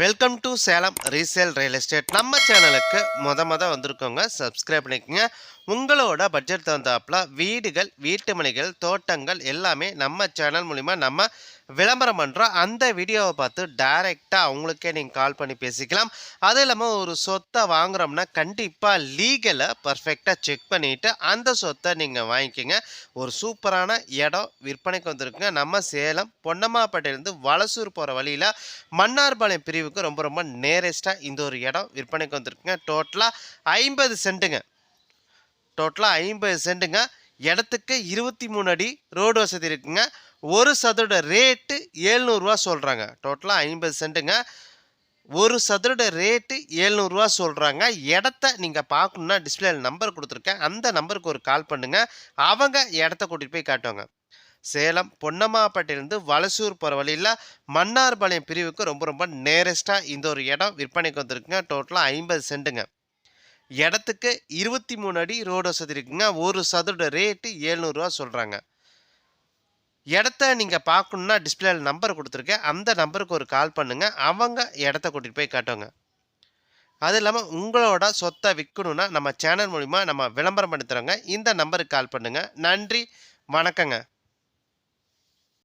Welcome to Salem resale real estate நம்ம சேனலுக்கு மொத மொதல் வந்திருக்கோங்க. சப்ஸ்கிரைப் பண்ணிக்கோங்க. உங்களோட பட்ஜெட் தகுந்தாப்புல வீடுகள் வீட்டு மனைகள் தோட்டங்கள் எல்லாமே நம்ம சேனல் மூலிமா நம்ம விளம்பரம் பண்ணுறோம் அந்த வீடியோவை பார்த்து டைரெக்டாக அவங்களுக்கே நீங்கள் கால் பண்ணி பேசிக்கலாம். அது இல்லாமல் ஒரு சொத்தை வாங்குறோம்னா கண்டிப்பாக லீகலை பர்ஃபெக்டாக செக் பண்ணிவிட்டு அந்த சொத்தை நீங்கள் வாங்கிக்கோங்க. ஒரு சூப்பரான இடம் விற்பனைக்கு வந்திருக்குங்க. நம்ம சேலம் பொன்னம்மாப்பேட்டையிலேருந்து வலசூர் போகிற வழியில் மன்னார்பாளையம் பிரிவுக்கு ரொம்ப ரொம்ப நேரஸ்ட்டாக இந்த ஒரு இடம் விற்பனைக்கு வந்திருக்குங்க. டோட்டலாக ஐம்பது சென்ட்டுங்க டோட்டலாக ஐம்பது சென்ட்டுங்க இடத்துக்கு இருபத்தி மூணு அடி ரோடு வசதி இருக்குங்க. ஒரு சதுரட ரேட்டு ஏழ்நூறுரூவா சொல்கிறாங்க டோட்டலாக ஐம்பது சென்ட்டுங்க. ஒரு சதுரோட ரேட்டு ஏழ்நூறுரூவா சொல்கிறாங்க இடத்த நீங்கள் பார்க்கணுன்னா டிஸ்பிளேயில் நம்பர் கொடுத்துருக்கேன். அந்த நம்பருக்கு ஒரு கால் பண்ணுங்கள் அவங்க இடத்த கூட்டிகிட்டு போய் காட்டுவாங்க. சேலம் பொன்னம்மாப்பட்டிலிருந்து வலசூர் போகிற வழியில் மன்னார்பாளையம் பிரிவுக்கு ரொம்ப ரொம்ப நேரஸ்ட்டாக இந்த ஒரு இடம் விற்பனைக்கு வந்திருக்குங்க. டோட்டலாக ஐம்பது சென்ட்டுங்க. இடத்துக்கு இருபத்தி மூணு அடி ரோடு வசதி இருக்குங்க. ஒரு சதுர ரேட்டு ஏழ்நூறுரூவா சொல்கிறாங்க இடத்த நீங்கள் பார்க்கணுன்னா டிஸ்பிளேயில் நம்பர் கொடுத்துருக்கேன். அந்த நம்பருக்கு ஒரு கால் பண்ணுங்கள் அவங்க இடத்த கூட்டிகிட்டு போய் காட்டுவாங்க. அது இல்லாமல் உங்களோட சொத்தை விற்கணுன்னா நம்ம சேனல் மூலிமா நம்ம விளம்பரம் பண்ணி தரோங்க இந்த நம்பருக்கு கால் பண்ணுங்கள் நன்றி. வணக்கங்க.